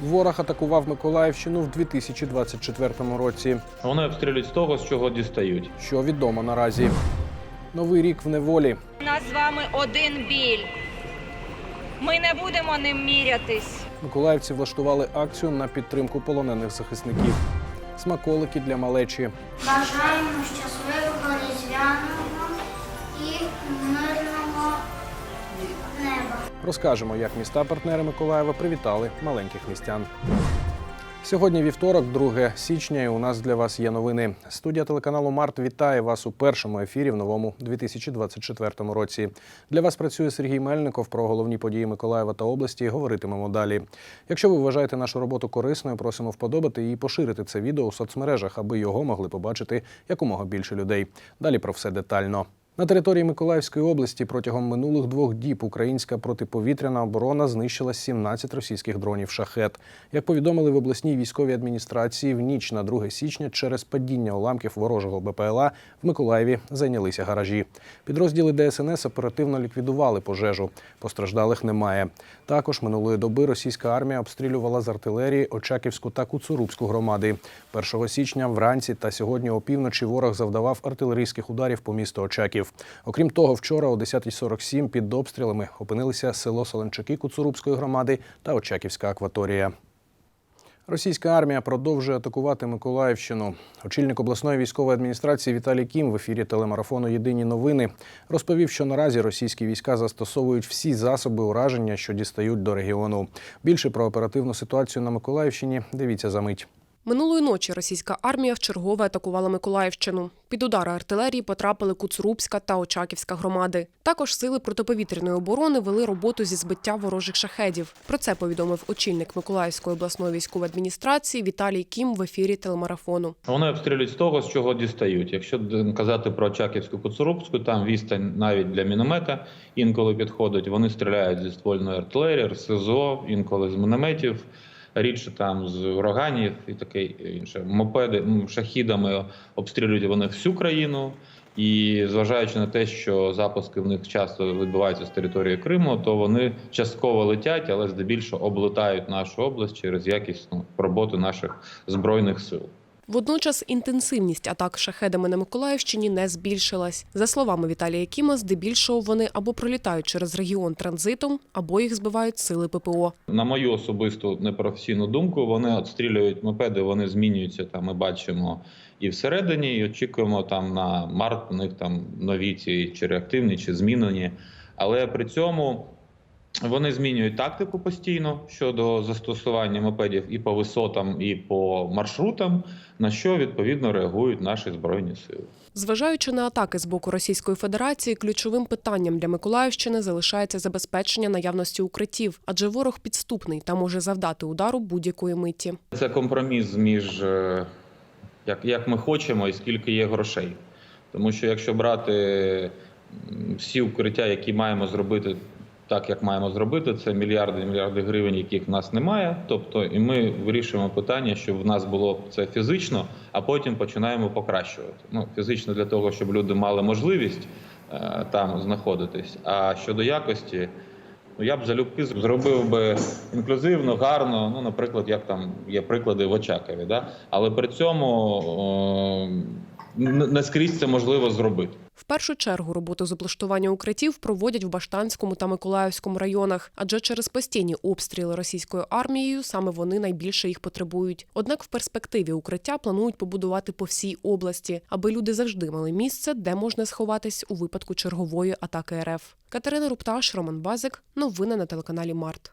Ворог атакував Миколаївщину в 2024 році. Вони обстрілюють з того, з чого дістають. Що відомо наразі. Новий рік в неволі. У нас з вами один біль. Ми не будемо ним мірятись. Миколаївці влаштували акцію на підтримку полонених захисників. Смаколики для малечі. Бажаємо щасливого різдвяного і мирного неба. Розкажемо, як міста-партнери Миколаєва привітали маленьких містян. Сьогодні вівторок, 2 січня, і у нас для вас є новини. Студія телеканалу Март вітає вас у першому ефірі в новому 2024 році. Для вас працює Сергій Мельников. Про головні події Миколаєва та області говоритимемо далі. Якщо ви вважаєте нашу роботу корисною, просимо вподобати і поширити це відео у соцмережах, аби його могли побачити якомога більше людей. Далі про все детально. На території Миколаївської області протягом минулих двох діб українська протиповітряна оборона знищила 17 російських дронів шахет. Як повідомили в обласній військовій адміністрації, в ніч на 2 січня через падіння уламків ворожого БПЛА в Миколаєві зайнялися гаражі. Підрозділи ДСНС оперативно ліквідували пожежу. Постраждалих немає. Також минулої доби російська армія обстрілювала з артилерії Очаківську та Куцурубську громади. 1 січня вранці та сьогодні опівночі ворог завдавав артилерійських ударів по місту Очаків. Окрім того, вчора о 10.47 під обстрілами опинилися село Соленчаки Куцурубської громади та Очаківська акваторія. Російська армія продовжує атакувати Миколаївщину. Очільник обласної військової адміністрації Віталій Кім в ефірі телемарафону Єдині новини розповів, що наразі російські війська застосовують всі засоби ураження, що дістають до регіону. Більше про оперативну ситуацію на Миколаївщині дивіться за мить. Минулої ночі російська армія вчергове атакувала Миколаївщину. Під удари артилерії потрапили Куцурубська та Очаківська громади. Також сили протиповітряної оборони вели роботу зі збиття ворожих шахедів. Про це повідомив очільник Миколаївської обласної військової адміністрації Віталій Кім в ефірі телемарафону. Вони обстрілюють з того, з чого дістають. Якщо казати про Очаківську Коцурубську, там відстань навіть для міномета інколи підходить. Вони стріляють зі ствольної артилерії, РСЗО, інколи з мінометів. Рідше там з ураганів і таке інше. Мопеди шахідами обстрілюють вони всю країну. І зважаючи на те, що запуски в них часто відбуваються з території Криму, то вони частково летять, але здебільшого облетають нашу область через якісну роботу наших збройних сил. Водночас інтенсивність атак шахедами на Миколаївщині не збільшилась. За словами Віталія Кіма, здебільшого вони або пролітають через регіон транзитом, або їх збивають сили ППО. На мою особисту непрофесійну думку, вони отстрілюють мопеди, вони змінюються там. Ми бачимо і всередині, і очікуємо там на март. У них там нові ці чи реактивні, чи змінені. Але при цьому вони змінюють тактику постійно щодо застосування мопедів і по висотам, і по маршрутам, на що відповідно реагують наші збройні сили. Зважаючи на атаки з боку Російської Федерації, ключовим питанням для Миколаївщини залишається забезпечення наявності укриттів, адже ворог підступний та може завдати удару будь-якої миті. Це компроміс між е, як, як ми хочемо і скільки є грошей. Тому що якщо брати всі укриття, які маємо зробити так, як маємо зробити, це мільярди і мільярди гривень, яких в нас немає. Тобто, і ми вирішуємо питання, щоб в нас було це фізично, а потім починаємо покращувати. Ну, фізично для того, щоб люди мали можливість е, там знаходитись. А щодо якості, Ну, я б залюбки зробив би інклюзивно, гарно. Ну, наприклад, як там є приклади в Очакові, да? але при цьому е, н- не скрізь це можливо зробити. В першу чергу роботу з облаштування укриттів проводять в Баштанському та Миколаївському районах, адже через постійні обстріли російською армією саме вони найбільше їх потребують. Однак в перспективі укриття планують побудувати по всій області, аби люди завжди мали місце, де можна сховатись у випадку чергової атаки РФ. Катерина Рупташ, Роман Базик. Новини на телеканалі Март.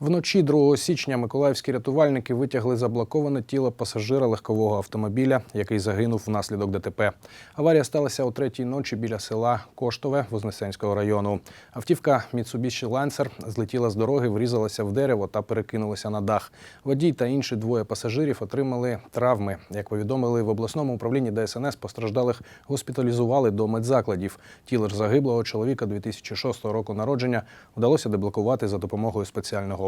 Вночі 2 січня миколаївські рятувальники витягли заблоковане тіло пасажира легкового автомобіля, який загинув внаслідок ДТП. Аварія сталася о третій ночі біля села Коштове Вознесенського району. Автівка Mitsubishi Lancer злетіла з дороги, врізалася в дерево та перекинулася на дах. Водій та інші двоє пасажирів отримали травми. Як повідомили в обласному управлінні ДСНС, постраждалих госпіталізували до медзакладів. Тіло ж загиблого чоловіка 2006 року народження вдалося деблокувати за допомогою спеціального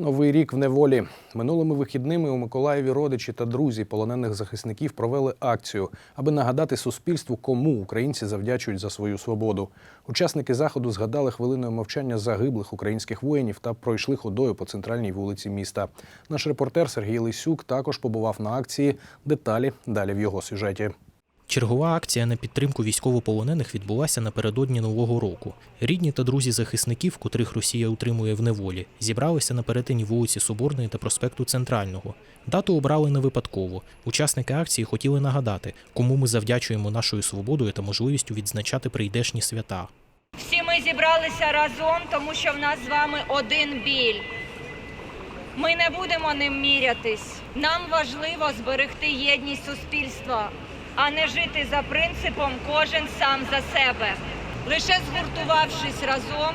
Новий рік в неволі. Минулими вихідними у Миколаєві родичі та друзі полонених захисників провели акцію, аби нагадати суспільству, кому українці завдячують за свою свободу. Учасники заходу згадали хвилиною мовчання загиблих українських воїнів та пройшли ходою по центральній вулиці міста. Наш репортер Сергій Лисюк також побував на акції. Деталі далі в його сюжеті. Чергова акція на підтримку військовополонених відбулася напередодні Нового року. Рідні та друзі захисників, котрих Росія утримує в неволі, зібралися на перетині вулиці Соборної та проспекту Центрального. Дату обрали не випадково. Учасники акції хотіли нагадати, кому ми завдячуємо нашою свободою та можливістю відзначати прийдешні свята. Всі ми зібралися разом, тому що в нас з вами один біль. Ми не будемо ним мірятись. Нам важливо зберегти єдність суспільства, а не жити за принципом кожен сам за себе. Лише згуртувавшись разом,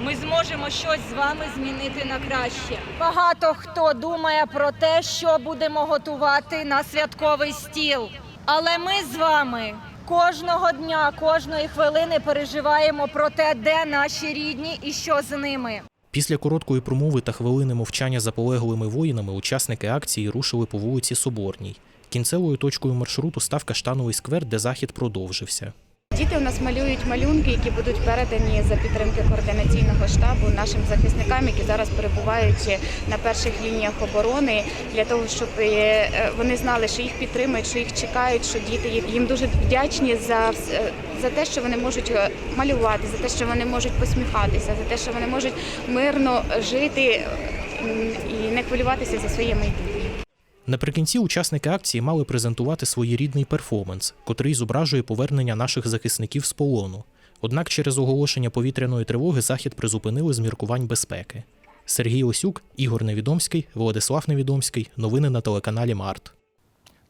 ми зможемо щось з вами змінити на краще. Багато хто думає про те, що будемо готувати на святковий стіл. Але ми з вами кожного дня, кожної хвилини переживаємо про те, де наші рідні і що з ними. Після короткої промови та хвилини мовчання за полеглими воїнами учасники акції рушили по вулиці Соборній. Кінцевою точкою маршруту став Каштановий сквер, де захід продовжився. Діти у нас малюють малюнки, які будуть передані за підтримки координаційного штабу нашим захисникам, які зараз перебувають на перших лініях оборони, для того, щоб е, вони знали, що їх підтримують, що їх чекають, що діти їм- дуже вдячні за вс- за те, що вони можуть е, малювати, за те, що вони можуть посміхатися, за те, що вони можуть мирно жити і не хвилюватися за своє майбутнє. Наприкінці учасники акції мали презентувати своєрідний перформанс, котрий зображує повернення наших захисників з полону. Однак через оголошення повітряної тривоги захід призупинили з міркувань безпеки. Сергій Осюк, Ігор Невідомський, Владислав Невідомський. Новини на телеканалі Март.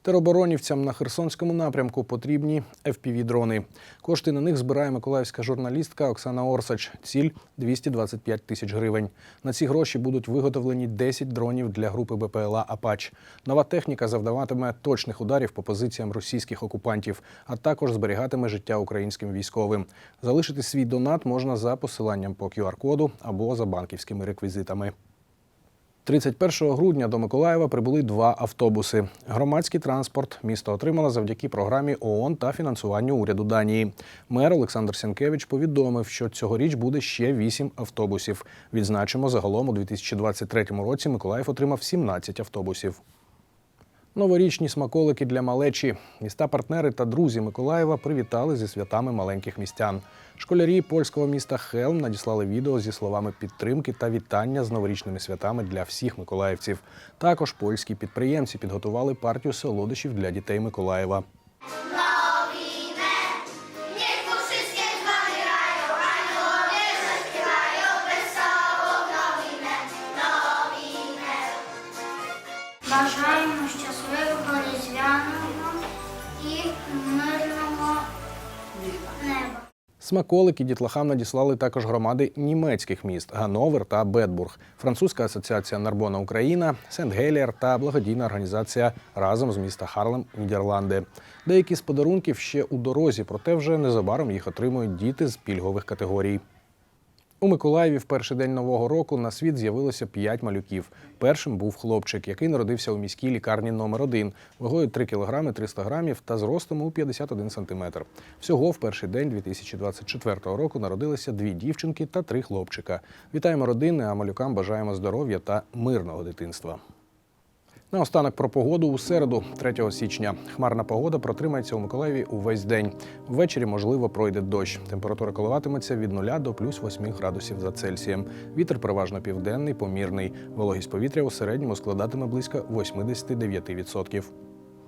Тероборонівцям на Херсонському напрямку потрібні FPV-дрони. Кошти на них збирає миколаївська журналістка Оксана Орсач. Ціль 225 тисяч гривень. На ці гроші будуть виготовлені 10 дронів для групи БПЛА Апач. Нова техніка завдаватиме точних ударів по позиціям російських окупантів, а також зберігатиме життя українським військовим. Залишити свій донат можна за посиланням по QR-коду або за банківськими реквізитами. 31 грудня до Миколаєва прибули два автобуси. Громадський транспорт місто отримало завдяки програмі ООН та фінансуванню уряду Данії. Мер Олександр Сінкевич повідомив, що цьогоріч буде ще вісім автобусів. Відзначимо, загалом у 2023 році Миколаїв отримав 17 автобусів. Новорічні смаколики для малечі. Міста партнери та друзі Миколаєва привітали зі святами маленьких містян. Школярі польського міста Хелм надіслали відео зі словами підтримки та вітання з новорічними святами для всіх миколаївців. Також польські підприємці підготували партію солодощів для дітей Миколаєва. Смаколики дітлахам надіслали також громади німецьких міст Гановер та Бетбург, французька асоціація Нарбона Україна, Сент-Геліар та благодійна організація разом з міста Харлем, Нідерланди. Деякі з подарунків ще у дорозі, проте вже незабаром їх отримують діти з пільгових категорій. У Миколаєві в перший день нового року на світ з'явилося п'ять малюків. Першим був хлопчик, який народився у міській лікарні номер 1 вагою 3 кг 300 грамів та зростом у 51 см. Всього в перший день 2024 року народилися дві дівчинки та три хлопчика. Вітаємо родини, а малюкам бажаємо здоров'я та мирного дитинства. Наостанок про погоду у середу, 3 січня. Хмарна погода протримається у Миколаєві увесь день. Ввечері, можливо, пройде дощ. Температура коливатиметься від 0 до плюс 8 градусів за Цельсієм. Вітер переважно південний, помірний. Вологість повітря у середньому складатиме близько 89%.